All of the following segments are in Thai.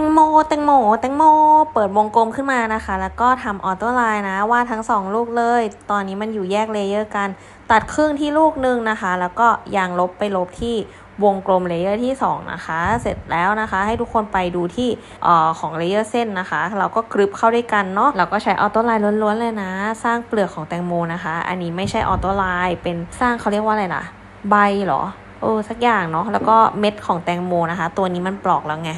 งโมแตงโมแตงโม เปิดวงกลมขึ้นมานะคะ แล้วก็ทำออโต้ไลน์นะวาดทั้งสองลูกเลย ตอนนี้มันอยู่แยกเลเยอร์กัน ตัดครึ่งที่ลูกหนึ่งนะคะ แล้วก็ยางลบไปลบที่วงกลมเลเยอร์ที่สองนะคะ เสร็จแล้วนะคะ ให้ทุกคนไปดูที่ออของเลเยอร์เส้นนะคะ เราก็กรึบเข้าด้วยกันเนาะเราก็ใช้ออโต้ไลน์ล้วนๆเลยนะ สร้างเปลือกของแตงโมนะคะ อันนี้ไม่ใช่ออโต้ไลน์เป็นสร้างเขาเรียกว่าอะไรล่ะใบเหรอเออสักอย่างเนาะแล้วก็เม็ดของแตงโมนะคะ ตัวนี้มันปลอกแล้วไง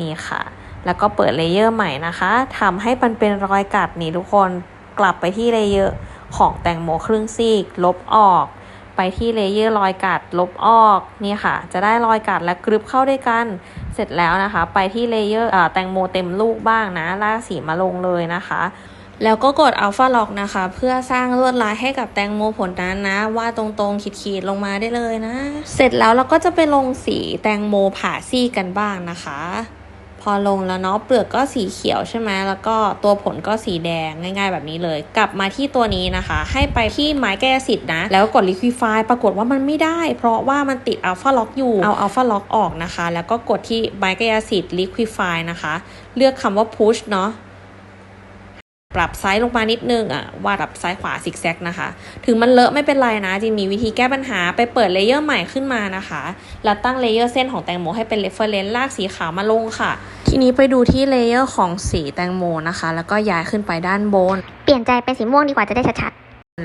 นี่ค่ะ แล้วก็เปิดเลเยอร์ใหม่นะคะทำให้มันเป็นรอยกัดนี่ทุกคนกลับไปที่เลเยอร์ของแตงโมครึ่งซีก ลบออก ไปที่เลเยอร์รอยกัด ลบออกนี่ค่ะ จะได้รอยกัดและกรึบเข้าด้วยกัน เสร็จแล้วนะคะ ไปที่เลเยอร์แตงโมเต็มลูกบ้างนะลากสีมาลงเลยนะคะ แล้วก็กด Alpha Lock นะคะ เพื่อสร้างลวดลายให้กับแตงโมผลนั้นนะวาดตรงๆขีดๆลงมาได้เลยนะ เสร็จแล้วเราก็จะไปลงสีแตงโมผ่าซี่กันบ้างนะคะ พอลงแล้วเนาะเปลือกก็สีเขียวใช่ไหมแล้วก็ตัวผลก็สีแดงง่าย ๆ แบบนี้เลย กลับมาที่ตัวนี้นะคะ ให้ไปที่ไม้แก้สิทธิ์นะ แล้วกด Liquify ปรากฏว่ามันไม่ได้ เพราะว่ามันติด Alpha Lock อยู่เอา Alpha Lock ออกนะคะ แล้วก็กดที่ไม้แก้สิทธิ์ Liquify นะคะ เลือกคำว่า Push เนาะปรับไซส์ลงมานิดนึงอะวาดแบบซ้ายขวาซิกแซกนะคะ ถึงมันเลอะไม่เป็นไรนะจริงมีวิธีแก้ปัญหาไปเปิดเลเยอร์ใหม่ขึ้นมานะคะ แล้วตั้งเลเยอร์เส้นของแตงโมให้เป็นเรฟเฟอร์เรนซ์ลากสีขาวมาลงค่ะ ทีนี้ไปดูที่เลเยอร์ของสีแตงโมนะคะ แล้วก็ย้ายขึ้นไปด้านบน เปลี่ยนใจเป็นสีม่วงดีกว่าจะได้ชัด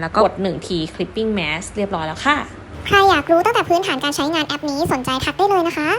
แล้วก็กดหนึ่งที clipping mask เรียบร้อยแล้วค่ะๆใครอยากรู้ตั้งแต่พื้นฐานการใช้งานแอปนี้สนใจทักได้เลยนะคะ